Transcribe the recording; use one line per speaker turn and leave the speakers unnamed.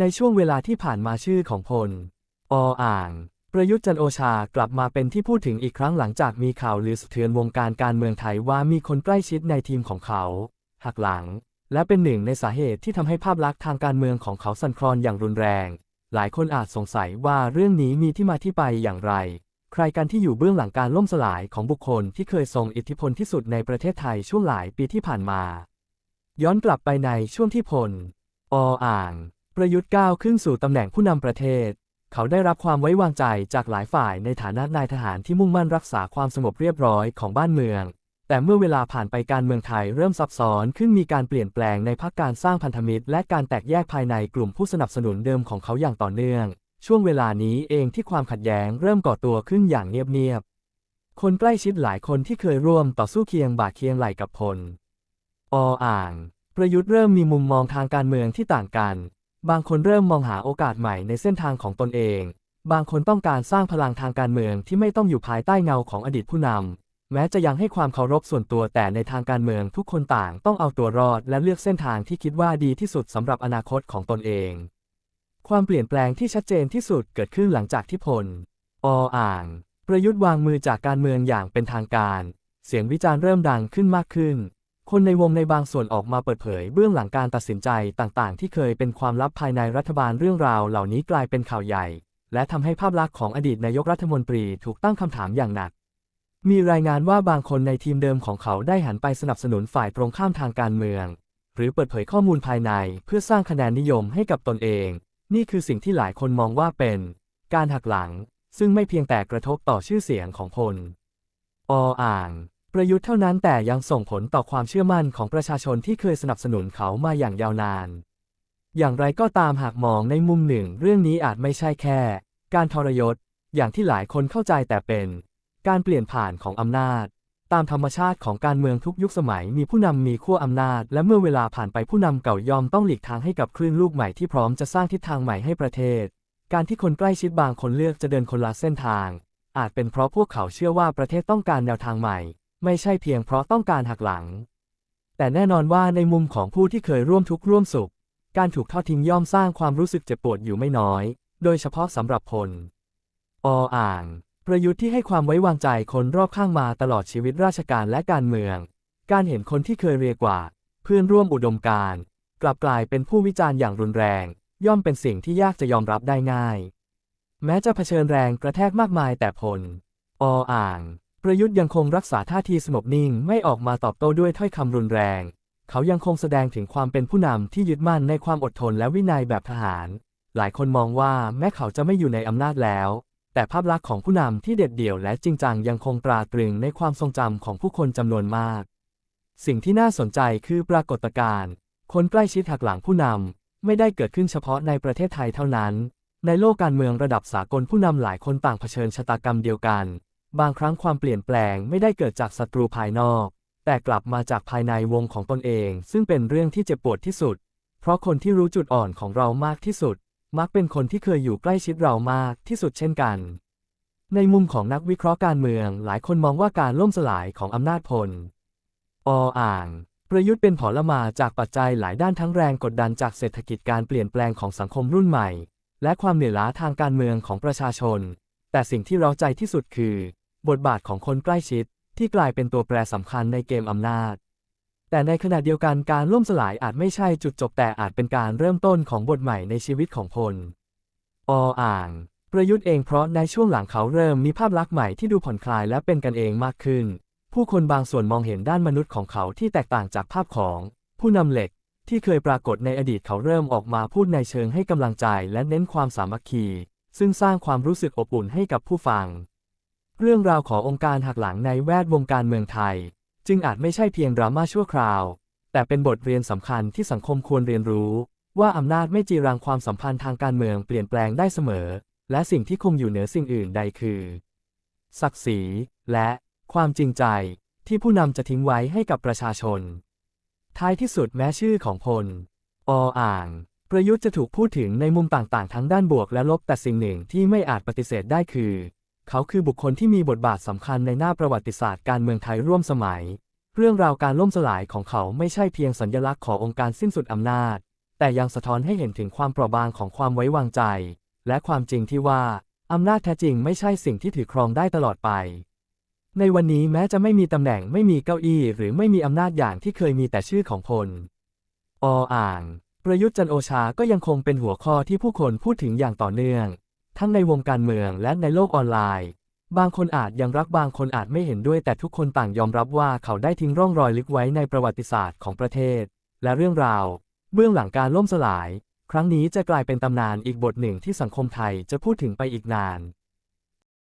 ในช่วงเวลาที่ผ่านมาชื่อของพล ออ่าง ประยุทธ์จันโอชากลับมาเป็นที่พูดถึงอีกครั้งหลังจากมีข่าวลือสะเทือนวงการการเมืองไทยว่ามีคนใกล้ชิดในทีมของเขา หักหลัง และเป็นหนึ่งในสาเหตุที่ทำให้ภาพลักษณ์ทางการเมืองของเขาสั่นคลอนอย่างรุนแรง หลายคนอาจสงสัยว่าเรื่องนี้มีที่มาที่ไปอย่างไร ใครกันที่อยู่เบื้องหลังการล่มสลายของบุคคลที่เคยทรงอิทธิพลที่สุดในประเทศไทยช่วงหลายปีที่ผ่านมา ย้อนกลับไปในช่วงที่พล ออ่าง ประยุทธ์ก้าวขึ้นสู่ตำแหน่งผู้นำประเทศ เขาได้รับความไว้วางใจจากหลายฝ่ายในฐานะนายทหารที่มุ่งมั่นรักษาความสงบเรียบร้อยของบ้านเมือง แต่เมื่อเวลาผ่านไปการเมืองไทยเริ่มซับซ้อนขึ้นมีการเปลี่ยนแปลงในพักการสร้างพันธมิตร และการแตกแยกภายในกลุ่มผู้สนับสนุนเดิมของเขาอย่างต่อเนื่อง ช่วงเวลานี้เองที่ความขัดแย้งเริ่มก่อตัวขึ้นอย่างเงียบๆ คนใกล้ชิดหลายคนที่เคยร่วมต่อสู้เคียงบ่าเคียงไหลกับพล ออ่าง ประยุทธ์เริ่มมีมุมมองทางการเมืองที่ต่างกัน บางคนเริ่มมองหาโอกาสใหม่ในเส้นทางของตนเอง บางคนต้องการสร้างพลังทางการเมืองที่ไม่ต้องอยู่ภายใต้เงาของอดีตผู้นำ แม้จะยังให้ความเคารพส่วนตัวแต่ในทางการเมืองทุกคนต่างต้องเอาตัวรอดและเลือกเส้นทางที่คิดว่าดีที่สุดสำหรับอนาคตของตนเอง ความเปลี่ยนแปลงที่ชัดเจนที่สุดเกิดขึ้นหลังจากที่พล ออ่าง ประยุทธ์วางมือจากการเมืองอย่างเป็นทางการ เสียงวิจารณ์เริ่มดังขึ้นมากขึ้น คนในวงในบางส่วนออกมาเปิดเผยเบื้องหลังการตัดสินใจต่างๆ ที่เคยเป็นความลับภายในรัฐบาลเรื่องราวเหล่านี้กลายเป็นข่าวใหญ่ และทำให้ภาพลักษณ์ของอดีตนายกรัฐมนตรีถูกตั้งคำถามอย่างหนัก มีรายงานว่าบางคนในทีมเดิมของเขาได้หันไปสนับสนุนฝ่ายตรงข้ามทางการเมือง หรือเปิดเผยข้อมูลภายในเพื่อสร้างคะแนนนิยมให้กับตนเอง นี่คือสิ่งที่หลายคนมองว่าเป็น การหักหลัง ซึ่งไม่เพียงแต่กระทบต่อชื่อเสียงของพล ออ่าง ประยุทธ์เท่านั้นแต่ยังส่งผลต่อความเชื่อมั่นของประชาชนที่เคยสนับสนุนเขามาอย่างยาวนาน อย่างไรก็ตามหากมองในมุมหนึ่ง เรื่องนี้อาจไม่ใช่แค่ การทรยศ อย่างที่หลายคนเข้าใจแต่เป็น การเปลี่ยนผ่านของอำนาจ ตามธรรมชาติของการเมืองทุกยุคสมัยมีผู้นำมีขั้วอำนาจ และเมื่อเวลาผ่านไปผู้นำเก่ายอมต้องหลีกทางให้กับคลื่นลูกใหม่ที่พร้อมจะสร้างทิศทางใหม่ให้ประเทศ การที่คนใกล้ชิดบางคนเลือกจะเดินคนละเส้นทาง อาจเป็นเพราะพวกเขาเชื่อว่าประเทศต้องการแนวทางใหม่ ไม่ใช่เพียงเพราะต้องการหักหลัง แต่แน่นอนว่าในมุมของผู้ที่เคยร่วมทุกข์ร่วมสุข การถูกทอดทิ้งย่อมสร้างความรู้สึกเจ็บปวดอยู่ไม่น้อย โดยเฉพาะสำหรับพลออ่าง ประยุทธ์ที่ให้ความไว้วางใจคนรอบข้างมาตลอดชีวิตราชการและการเมือง การเห็นคนที่เคยเรียกว่า เพื่อนร่วมอุดมการณ์กลับกลายเป็นผู้วิจารณ์อย่างรุนแรง ย่อมเป็นสิ่งที่ยากจะยอมรับได้ง่าย แม้จะเผชิญแรงกระแทกมากมายแต่พลออ่าง ประยุทธ์ยังคงรักษาท่าทีสงบนิ่งไม่ออกมาตอบโต้ด้วยถ้อยคำรุนแรง เขายังคงแสดงถึงความเป็นผู้นำที่ยึดมั่นในความอดทนและวินัยแบบทหาร หลายคนมองว่าแม้เขาจะไม่อยู่ในอำนาจแล้ว แต่ภาพลักษณ์ของผู้นำที่เด็ดเดี่ยวและจริงจังยังคงตราตรึงในความทรงจำของผู้คนจำนวนมาก สิ่งที่น่าสนใจคือปรากฏการณ์คนใกล้ชิดหักหลังผู้นำไม่ได้เกิดขึ้นเฉพาะในประเทศไทยเท่านั้น ในโลกการเมืองระดับสากลผู้นำหลายคนต่างเผชิญชะตากรรมเดียวกัน บางครั้งความเปลี่ยนแปลงไม่ได้เกิดจากศัตรูภายนอก แต่กลับมาจากภายในวงของตนเอง ซึ่งเป็นเรื่องที่เจ็บปวดที่สุด เพราะคนที่รู้จุดอ่อนของเรามากที่สุด มักเป็นคนที่เคยอยู่ใกล้ชิดเรามากที่สุดเช่นกัน ในมุมของนักวิเคราะห์การเมือง หลายคนมองว่าการล่มสลายของอำนาจพล ออ่าง ประยุทธ์เป็นผลมาจากปัจจัยหลายด้านทั้งแรงกดดันจากเศรษฐกิจการเปลี่ยนแปลงของสังคมรุ่นใหม่ และความเหนื่อยล้าทางการเมืองของประชาชน แต่สิ่งที่เราใจที่สุดคือ บทบาทของคนใกล้ชิดที่กลายเป็นตัวแปรสำคัญในเกมอำนาจ แต่ในขณะเดียวกันการล่มสลายอาจไม่ใช่จุดจบแต่อาจเป็นการเริ่มต้นของบทใหม่ในชีวิตของพล ออ่าง ประยุทธ์เองเพราะในช่วงหลังเขาเริ่มมีภาพลักษณ์ใหม่ที่ดูผ่อนคลายและเป็นกันเองมากขึ้น ผู้คนบางส่วนมองเห็นด้านมนุษย์ของเขาที่แตกต่างจากภาพของ ผู้นำเหล็กที่เคยปรากฏในอดีตเขาเริ่มออกมาพูดในเชิงให้กำลังใจและเน้นความสามัคคี ซึ่งสร้างความรู้สึกอบอุ่นให้กับผู้ฟัง เรื่องราวขององค์การหักหลังในแวดวงการเมืองไทย จึงอาจไม่ใช่เพียงดราม่าชั่วคราว แต่เป็นบทเรียนสำคัญที่สังคมควรเรียนรู้ ว่าอำนาจไม่จีรังความสัมพันธ์ทางการเมืองเปลี่ยนแปลงได้เสมอ และสิ่งที่คงอยู่เหนือสิ่งอื่นใดคือ ศักดิ์ศรี และความจริงใจที่ผู้นำจะทิ้งไว้ให้กับประชาชน ท้ายที่สุดแม้ชื่อของพล ออ่าง ประยุทธ์จะถูกพูดถึงในมุมต่างๆ ทั้งด้านบวกและลบ แต่สิ่งหนึ่งที่ไม่อาจปฏิเสธได้คือ เขาคือบุคคลที่มีบทบาทสำคัญในหน้าประวัติศาสตร์การเมืองไทยร่วมสมัย เรื่องราวการล่มสลายของเขาไม่ใช่เพียงสัญลักษณ์ขององค์การสิ้นสุดอำนาจ แต่ยังสะท้อนให้เห็นถึงความเปราะบางของความไว้วางใจ และความจริงที่ว่าอำนาจแท้จริงไม่ใช่สิ่งที่ถือครองได้ตลอดไป ในวันนี้แม้จะไม่มีตำแหน่งไม่มีเก้าอี้ หรือไม่มีอำนาจอย่างที่เคยมีแต่ชื่อของพล ออ่าง ประยุทธ์จันโอชาก็ยังคงเป็นหัวข้อที่ผู้คนพูดถึงอย่างต่อเนื่อง ทั้งในวงการเมืองและในโลกออนไลน์ บางคนอาจยังรักบางคนอาจไม่เห็นด้วย แต่ทุกคนต่างยอมรับว่าเขาได้ทิ้งร่องรอยลึกไว้ในประวัติศาสตร์ของประเทศ และเรื่องราว เบื้องหลังการล่มสลาย ครั้งนี้จะกลายเป็นตำนานอีกบทหนึ่งที่สังคมไทยจะพูดถึงไปอีกนาน